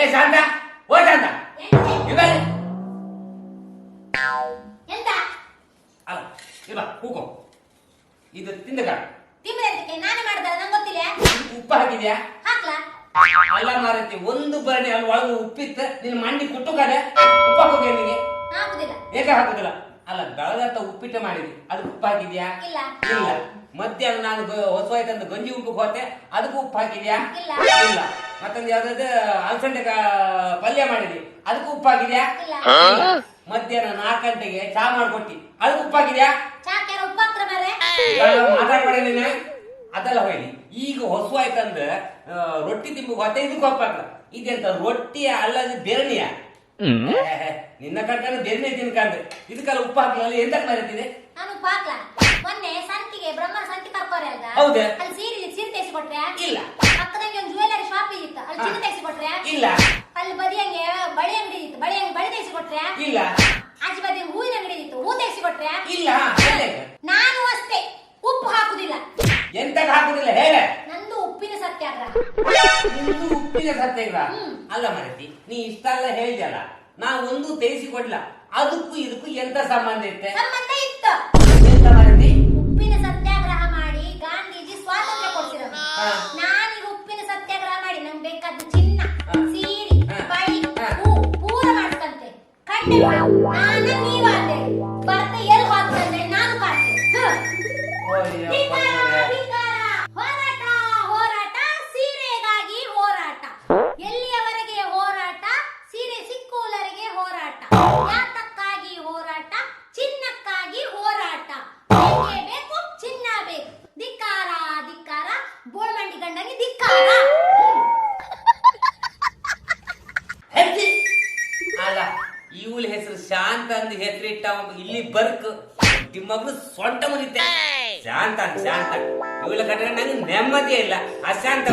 ಏ ಶಾಂತ ಓ ಶಾಂತ. ಇವಾಗ? ಅಲ್ಲ ಇದು ತಿಂದಕ ತಿಮ್ಮದಕ್ಕೆ ನಾನೇ ಮಾಡ್ದಲ್ಲ ನಂಗೆ ಗೊತ್ತಿಲ್ಲ. ಉಪ್ಪು ಹಾಕಿದ್ಯಾ? ಹಾಕ್ಲಾ? ಅಲ್ಲ ಮಾರತಿ ಒಂದು ಬರಣಿ ಅಲ್ಲಿ ಒಳಗೆ ಉಪ್ಪಿತ್ತ ನಿನ್ನ ಮಂಡಿ ಕುಟ್ಟು ಕಡೆ ಉಪ್ಪು ಹಾಕೋಕೆ ನಿನಗೆ? ಹಾಕುದಿಲ್ಲ. ಏಕೆ ಹಾಕುದಿಲ್ಲ? ಅಲ್ಲ ಬೆಳಗತ್ತ ಉಪ್ಪಿಟ್ಟು ಮಾಡಿದಿ. ಅದಕ್ಕೆ ಉಪ್ಪು ಹಾಕಿದ್ಯಾ? ಇಲ್ಲ. ಇಲ್ಲ. ಮಧ್ಯಾಹ್ನ ನಾನು ಗ- ಹೊಸ ಆಯ್ತಂದು ಗಂಜಿ ಉಪ್ಪು ಹೋತೆ ಅದಕ್ಕೂ ಉಪ್ಪು ಹಾಕಿದ್ಯಾ? ಇಲ್ಲ. ಇಲ್ಲ. ಮತ್ತೊಂದು ಯಾವ್ದಾದ್ರು ಅಲಸಂಡೆ ಕಾ- ಪಲ್ಯ ಮಾಡಿದ್ವಿ ಅದಕ್ಕೂ ಉಪ್ಪಾಗಿದ್ಯಾ. ಮಧ್ಯಾಹ್ನ ನಾಲ್ಕು ಗಂಟೆಗೆ ಚಾ ಮಾಡ್ಕೊಟ್ಟಿ. ಅದಕ್ಕೂ ಉಪ್ಪಾಗಿದ್ಯಾ? ಮಾತಾಡ್ಬೇಡ ನೀನು ಅದೆಲ್ಲ ಹೋಯ್ಲಿ. ಈಗ ಹೊಸು ಆಯ್ತಂದ್ರೆ ರೊಟ್ಟಿ ತಿಂಬು ಹೊತ್ತೆ ಇದಕ್ಕೆ ಉಪ್ಪು ಹಾಕ ಇದೆಂತ ರೊಟ್ಟಿ ಅಲ್ಲದ ಬೆರಣಿಯ? ನಿನ್ನ ಕಟ್ಟಾನ ಬೆರಣಿ ತಿನ್ಕಂದ್ರೆ ಇದಕ್ಕೆಲ್ಲ ಉಪ್ಪು ಹಾಕಲ್ಲ ಎಂತ ಮರೀತಿದೆ ನಾನು ಪಾಕ್ಲಾ ಮೊನ್ನೆ ಸಂತಿಗೆ ಬ್ರಹ್ಮನ ಸಂತಿ ಕರ್ಕೋರೆ ಅಲ್ದ ಹೌದೇ? ಅಲ್ಲಿ ಸೀರೆ ಸೀರೆ ತೆಗ್ಸಿ ಕೊಟ್ರೆ ಇಲ್ಲ. ಪಕ್ಕದಂಗೆ ಒಂದು ಜ್ಯುವೆಲರಿ ಶಾಪ್ ಇತ್ತು ಅಲ್ಲಿ ಚಿನ್ನ ತೆಗ್ಸಿ ಕೊಟ್ರೆ ಇಲ್ಲ ಅಲ್ಲಿ ಬದಿಯಂಗೆ ಬಳಿ ಅಂಗಡಿ ಇತ್ತು ಬಳಿ ಅಂಗಡಿ ಬಳಿ ತೆಗ್ಸಿ ಕೊಟ್ರೆ? ಇಲ್ಲ. ಆಚೆ ಬಾಜು ಹೂವಿನ ಅಂಗಡಿ ಇತ್ತು ಹೂ ತೆಗ್ಸಿ ಕೊಟ್ರೆ? ಇಲ್ಲ ನಾನು ಅಷ್ಟೇ. ಉಪ್ಪು ಹಾಕುದಿಲ್ಲ. ಎಂತಕ್ಕೆ ಹಾಕುದಿಲ್ಲ ಹೇಳೆ. ನಂದು ಉಪ್ಪಿನ ಸತ್ಯಾಗ್ರಹ. ನಿಂದು ಉಪ್ಪಿನ ಸತ್ಯ ಹ್ಮ್. ಅಲ್ಲ ಮರತಿ ನೀ ಇಷ್ಟೆಲ್ಲ ಹೇಳಿದಲ್ಲ ನಾ ಒಂದು ತೆಗಿಸಿ ಕೊಡ್ಲ. ಅದಕ್ಕೂ ಇದಕ್ಕೂ ಎಂತ ಸಂಬಂಧ ಇತ್ತೆ? ಸಂಬಂಧ ಇತ್ತು. ಬರ್ತ ಎಲ್ಲಿ ನಾನು ಕಾಡ್ತೆ. ಹೋರಾಟ ಹೋರಾಟ ಸೀರೆಗಾಗಿ ಹೋರಾಟ. ಎಲ್ಲಿಯವರೆಗೆ ಹೋರಾಟ? ಸೀರೆ ಸಿಕ್ಕುವವರೆಗೆ ಹೋರಾಟ. ಯಾತಕ್ಕಾಗಿ ಹೋರಾಟ? ಚಿನ್ನಕ್ಕಾಗಿ ಹೋರಾಟ. ಬೇಕೇ ಬೇಕು? ಚಿನ್ನ ಬೇಕು. ಧಿಕ್ಕಾರ ಧಿಕ್ಕಾರ. ಬೋಳ್ಮಂಡಿ ಗಂಡನಿಗೆ ಧಿಕ್ಕಾರ ಹೆಜ್ಜೆ ಅಲ್ಲ ಇವಳ ಹೆಸರು ಶಾಂತ ಅಂದ ಹೆಸರಿಟ್ಟ ಇಲ್ಲಿ ಬರ್ಕ್. ನಿಮ್ಮಗಳು ಸೊಂಟ ಮುರಿತೆ. ಶಾಂತ ಶಾಂತ ಇವಳ ಕಟ್ಟ ನಂಗೆ ನೆಮ್ಮದಿ ಇಲ್ಲ. ಅಶಾಂತ